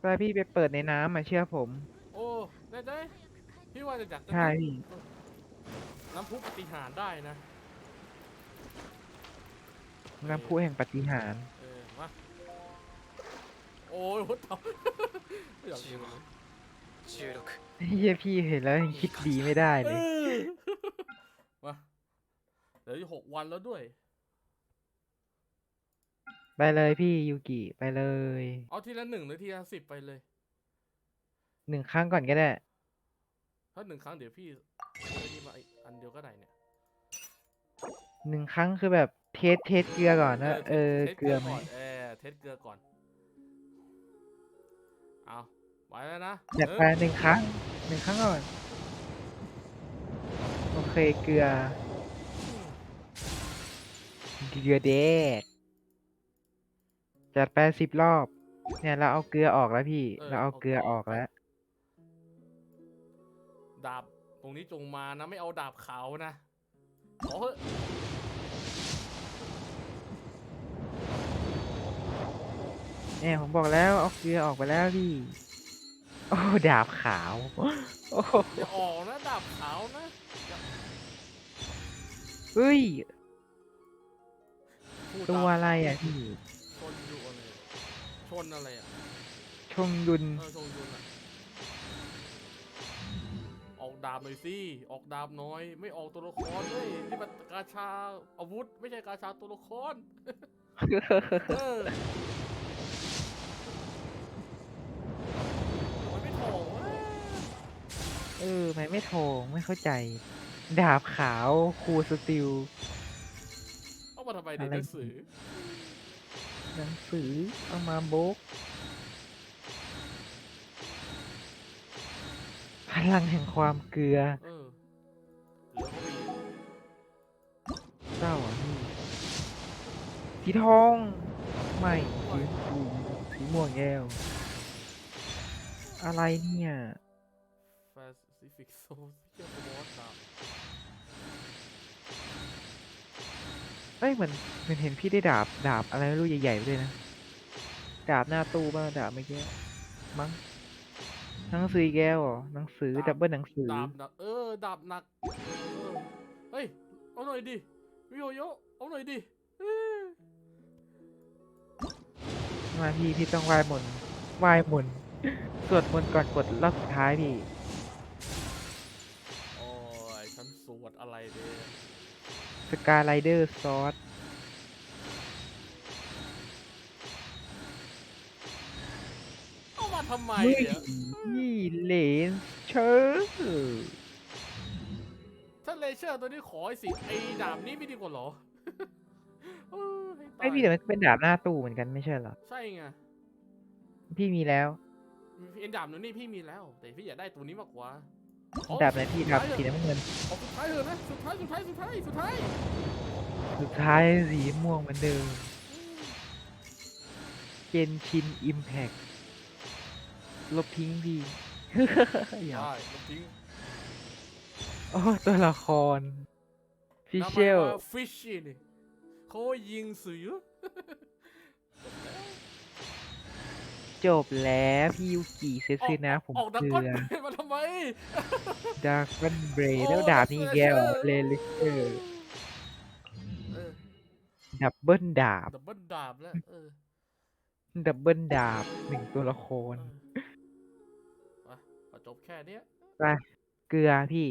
ไปพี่ไปเปิดในน้ำมาเชื่อผม โอ้ได้ได้พี่ว่าจะอยากจะใช่พี่ น้ำพุปฏิหารย์ได้นะ น้ำพุแห่งปาฏิหารย์เออมาโอ้ยวัดเต่าไม่อยากกินเลย16เฮียพี่เห็นแล้วยังคิดดีไม่ได้เอเลยอมาเดี๋ยวอีกหกวันแล้วด้วย ไปเลยพี่ยูกิไปเลยเอาทีละหนึ่งหรือทีละสิบไปเลย หนึ่งครั้งก่อนก็ได้ ถ้าหนึ่งครั้งเดี๋ยวพี่เอาไอ้นี่มาอีกอันเดียวก็ได้เนี่ย หนึ่งครั้งคือแบบเทสเทสเกลือก่อนนะเออทสเกลือไหมก่นเออเทสเกลือก่อน เอาไว้แล้วนะจัดไปหนึ่งครั้งหนึ่งครั้งก่อนโอเคเกลือเกลือเด็ก จัดไปสิบรอบ เนี่ยเราเอาเกลือออกแล้วพี่เราเอาเกลือออกแล้ว ดาบตรงนี้จงมานะไม่เอาดาบขาวนะขอเถอะเนี่ยผมบอกแล้วเอาเกลือออกไปแล้วพี่ โอ้ดาบขาว โอ้โหอย่าออกนะดาบขาวนะอย่าเฮ้ยพูดตัวดาบอะไรอะพี่ชนอยู่อะไร ชนอะไรอะชงยุนเออชนยุนอะออกดาบหน่อยสิออกดาบน้อย ไม่ออกตัวละครเลยนี่มันกาชาอาวุธ ไม่ใช่กาชาตัวละครเออมันไม่โถงวะเออไม่ไม่โทงไม่เข้าใจ ดาบขาว คูสติลเอามาทำไมในอะไรหนังสือ หนังสือเอามาโบกพลังแห่งความเกลือเออเหลือเขาไปอีกเจ้าอะพี่สีทองไม่สีสีสีม่วงแก้วอะไรเนี่ยแฟซิฟิกโซ่เชียลโมอสดาบ เอ้ยเหมือนเหมือนเห็นพี่ได้ดาบดาบอะไรไม่รู้ใหญ่ๆด้วยนะ ดาบหน้าตู้บ้างดาบเมื่อกี้มั้งหนังสืออีกแก้วเหรอหนังสือดับเบิลหนังสือ ดาบหนักเออดาบหนักเออเฮ้ยเอาหน่อยดิวิโอโยเอาหน่อยดิเอ้ยมาพี่พี่ต้องไหว้มนต์ไหว้มนต์ สวดมนต์ก่อนกดรอบสุดท้ายพี่ สกาไ i เดอร์ซอสเอามาทำไมเฮ้ยเนี่ยนี่เลนเชอร์ถ้าเลเชอร์ตัวนี้ขอไอ้สิไอ้ดาบนี้ไม่ดีกว่าเหรอเออให้ตาไอยพี่แต่มันเป็นดาบหน้าตู้เหมือนกันไม่ใช่เหรอ ใช่ไงพี่มีแล้ว เอ็นดาบนู้นนี่พี่มีแล้ว แต่พี่อยากได้ตัวนี้มากกว่าขอ ดาบไหนพี่ดาบสุสีท้ายน้ำเงินขอสุดท้ายเถอะนะสุดท้ายสุดท้ายสุดท้ายสุดท้ายสุดท้ายสีม่วงเหมือนเดิมเกนชินอิมแพกลบทิ้งพี่อย่าได้ลบทิ้งโอ้ตัวละครฟิเชลฟิชชี่นี่เขายิงเสือ จบแล้วพี่ยูกิเซซึนะผมออกดักเกลืก้อนอมาทำไมดาร์กบันเบรโอ้แล้วดาบนี่แก้ว Flasher เลลิเกอร์เออดับเบิลดาบดับเบิลดาบแล้วเออดับเบิลดาบหนึ่งตัวละครเออไปเอาจบแค่เนี้ยไปเกลือพี่